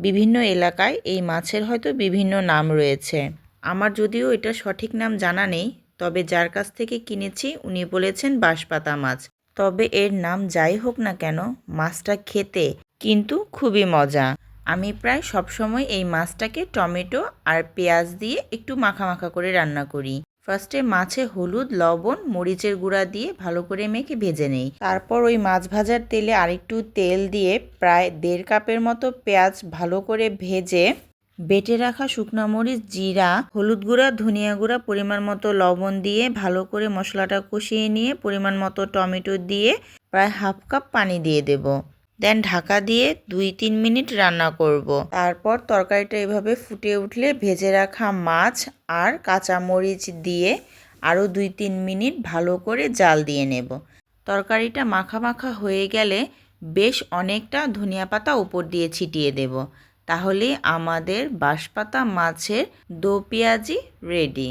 বিভিন্ন এলাকায় এই মাছের হয়তো বিভিন্ন নাম রয়েছে। আমার যদিও এটা সঠিক নাম জানা নেই, তবে যার কাছ থেকে কিনেছি উনি বলেছেন বাঁশপাতা মাছ। তবে এর নাম যাই হোক না কেন, মাছটা খেতে কিন্তু খুবই মজা। আমি প্রায় সবসময় এই মাছটাকে টমেটো আর পেঁয়াজ দিয়ে একটু মাখা মাখা করে রান্না করি। ফার্স্টে মাছে হলুদ, লবণ, মরিচের গুঁড়া দিয়ে ভালো করে মেখে ভেজে নেই। তারপর ওই মাছ ভাজার তেলে আরেকটু তেল দিয়ে প্রায় দেড় কাপের মতো পেঁয়াজ ভালো করে ভেজে বেটে রাখা শুকনো মরিচ, জিরা, হলুদ গুঁড়া, ধনিয়া গুঁড়া, পরিমাণ মতো লবণ দিয়ে ভালো করে মশলাটা কষিয়ে নিয়ে পরিমাণ মতো টমেটো দিয়ে প্রায় হাফ কাপ পানি দিয়ে দেব। দেন ঢাকা দিয়ে দুই তিন মিনিট রান্না করব। তারপর তরকারিটা এভাবে ফুটে উঠলে ভেজে রাখা মাছ আর কাঁচা মরিচ দিয়ে আরও দুই তিন মিনিট ভালো করে জাল দিয়ে নেব। তরকারিটা মাখা মাখা হয়ে গেলে বেশ অনেকটা ধনিয়া পাতা উপর দিয়ে ছিটিয়ে দেব। তাহলে আমাদের বাঁশপাতা মাছের দো পেঁয়াজি রেডি।